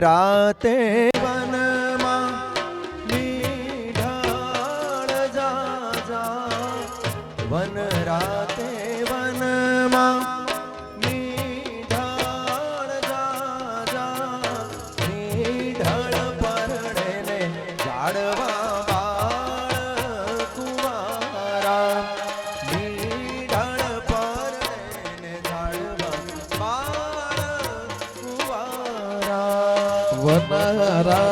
રાતે তারা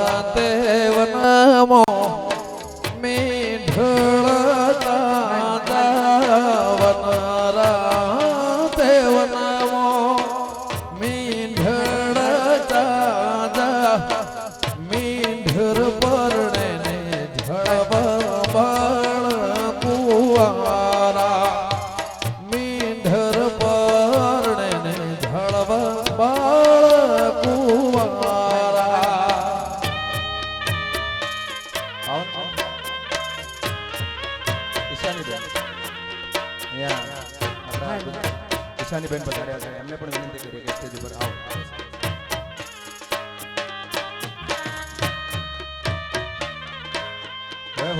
ઈશાનીબેન અહીંયા આપણા ઈશાનીબેન પધાર્યા છે. એમને પણ વિનંતી કરી કે સ્ટેજ ઉપર આવો. જય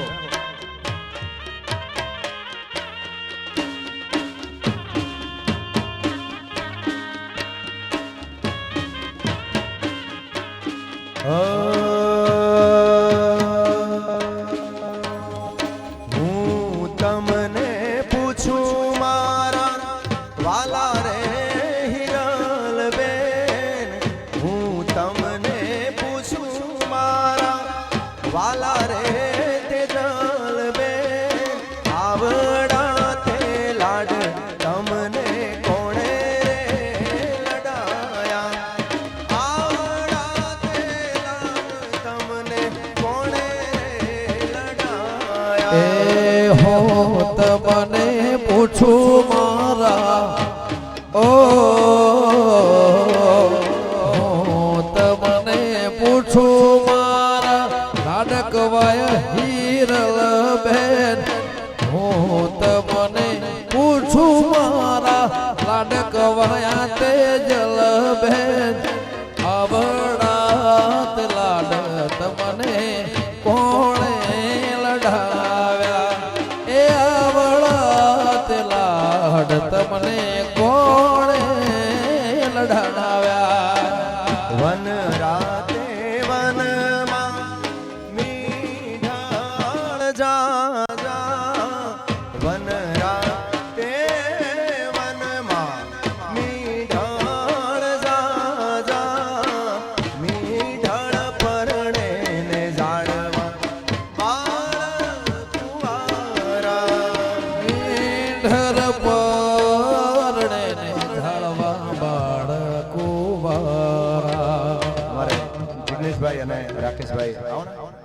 પૂછું મારા. ઓ તમને પૂછું મારા. લાડકવાય હીરલ બેન, હું તમને પૂછું મારા. લાડકવાયા તેજલ બેન રાકેશભાઈ આવો ને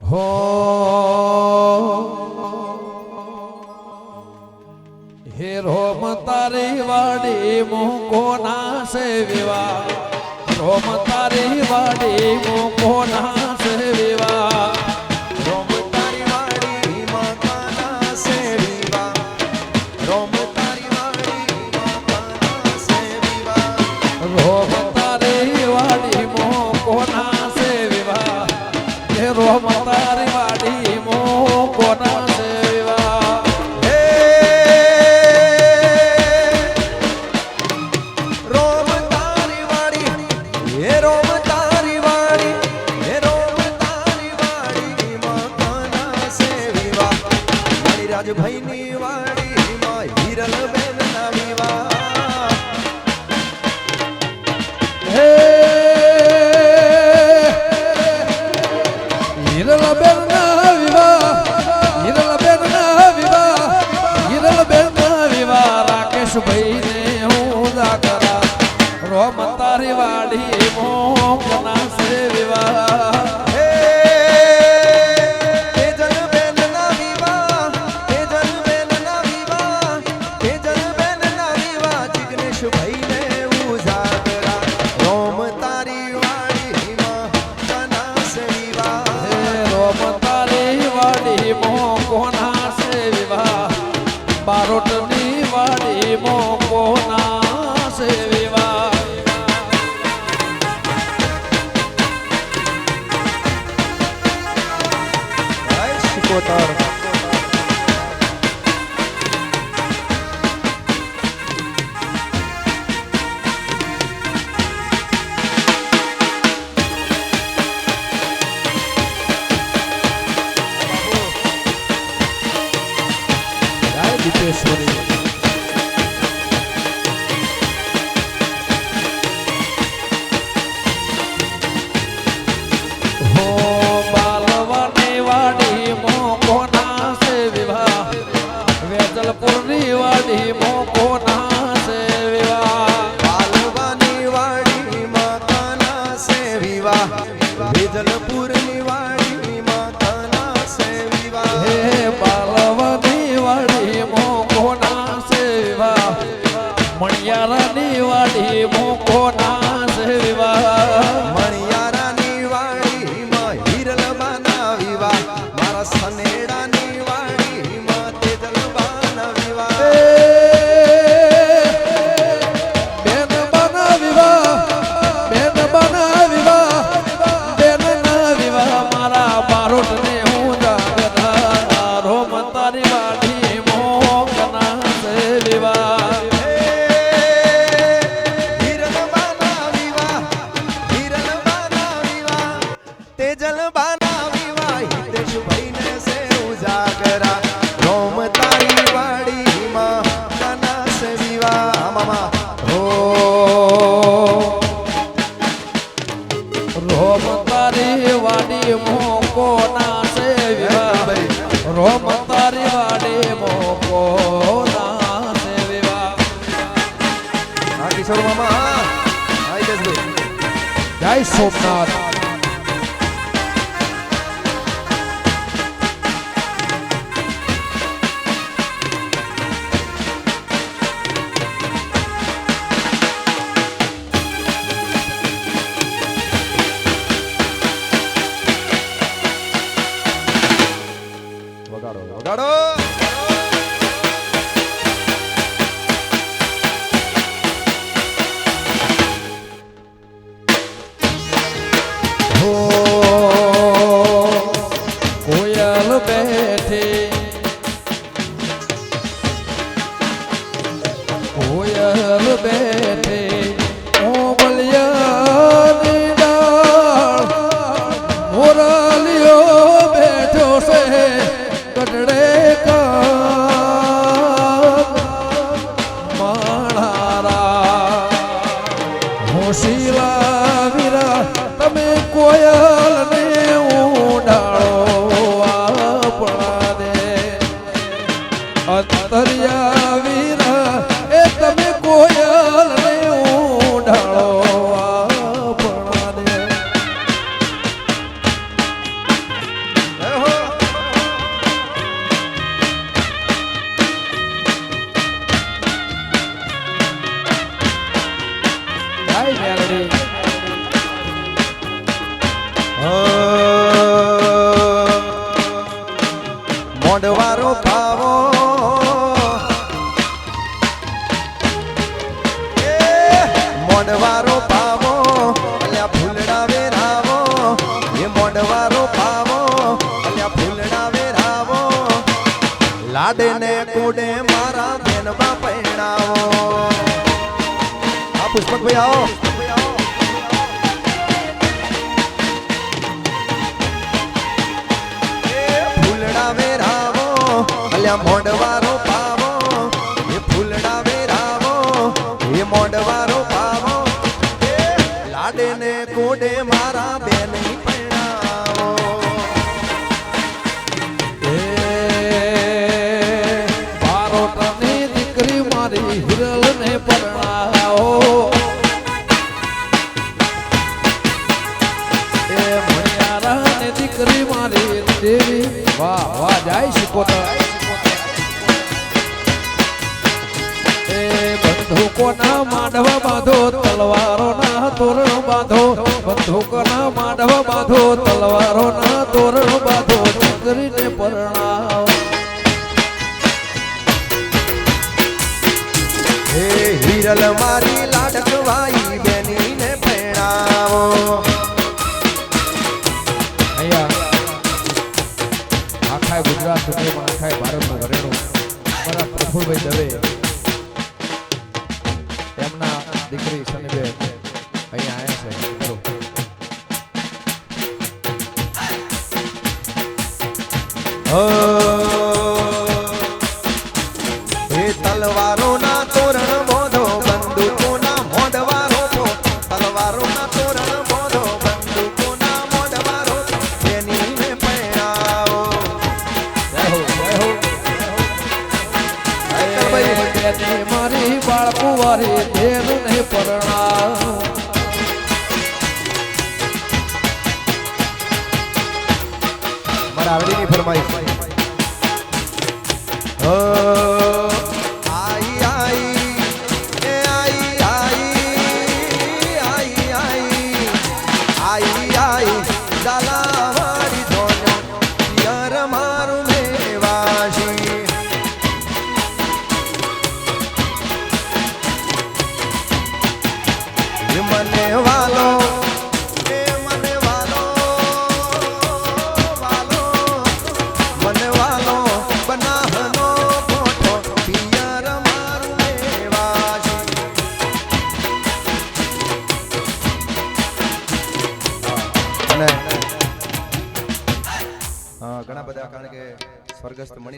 હો હે રોમ તારી વાડી મૂકો નાશે વિવા રોમ તારી વાડી મૂકો નાશે મૂકો નાશે વિવા હે! રોમ તારી વાડી મૂકો નાશે વિવા હે રોમ તારી વાડી, હે રોમ તારી વાડી મારી રાજભાઈની વાડી માં હિરલ બેન ના વિવાહ. કિશોર મામા જય સોમનાથ વગાડો વગાડો Uyanı ben અહીંયા મોડવારો ભાવો. મોડવારો ભાવો. અલ્યા ફૂલડા વેરાવો. એ મોડવારો ભાવો. અલ્યા ફૂલડા વેરાવો. લાડે ને કોડે મારા બેનબા પૈણાવો આ પુષ્પકભાઈ આવો. ભોલ્યા મોડવારો પાવો, એ ફૂલડા વેરાવો, એ મોડવારો પાવો. લાડે ને કોડે મારા બેન દીકરી મારી હિરલ ને પરણાવો દીકરી મારી દેવી, વાહ જાય શિકોતર કોના માંડવા બાંધો તલવારો ના તોરણ બાંધો. બંદૂકના માંડવા બાંધો તલવારો ના તોરણ બાંધો. ચંદ્રીને પરણાવ. હે હિરલ મારી લાડકવાઈ બેનીને પહેણાવો આખા ગુજરાત સુધીમાં આખા ભારતમાં ઘરેણું. અમારા પ્રફુલભાઈ દવે. દીકરી સનીબેન અહીંયા આવ્યા છે. ખરું. એ મેવાશી ફરમાઈશ મને વાલો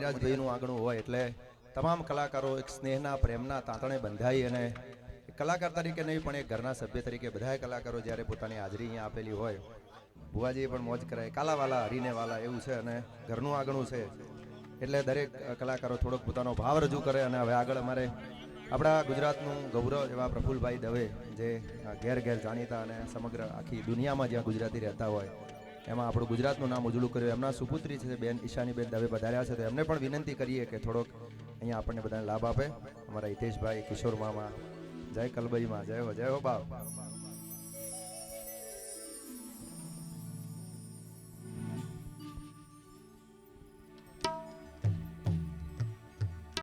મણિરાજભાઈનું આંગણું હોય એટલે તમામ કલાકારો એક સ્નેહના, પ્રેમના તાંતણે બંધાઈ અને કલાકાર તરીકે નહીં, પણ એક ઘરના સભ્ય તરીકે બધાય કલાકારો જ્યારે પોતાની હાજરી અહીંયા આપેલી હોય, ભુવાજીએ પણ મોજ કરાય. કાલાવાલા, હરીને વાલા એવું છે અને ઘરનું આંગણું છે. એટલે દરેક કલાકારો થોડોક પોતાનો ભાવ રજૂ કરે અને હવે આગળ અમારે આપણા ગુજરાતનું ગૌરવ એવા પ્રફુલભાઈ દવે જે ઘેર ઘેર જાણીતા અને સમગ્ર આખી દુનિયામાં જ્યાં ગુજરાતી રહેતા હોય એમાં આપણું ગુજરાતનું નામ ઉજળું કર્યું. એમના સુપુત્રી છે, બેન ઈશાનીબેન દવે પધાર્યા છે. તો એમને પણ વિનંતી કરીએ કે થોડોક અહીંયા આપણને બધાને લાભ આપે. અમારા હિતેશભાઈ, કિશોર મામા, જય કલબઈમાં જય હો જય હો બાપ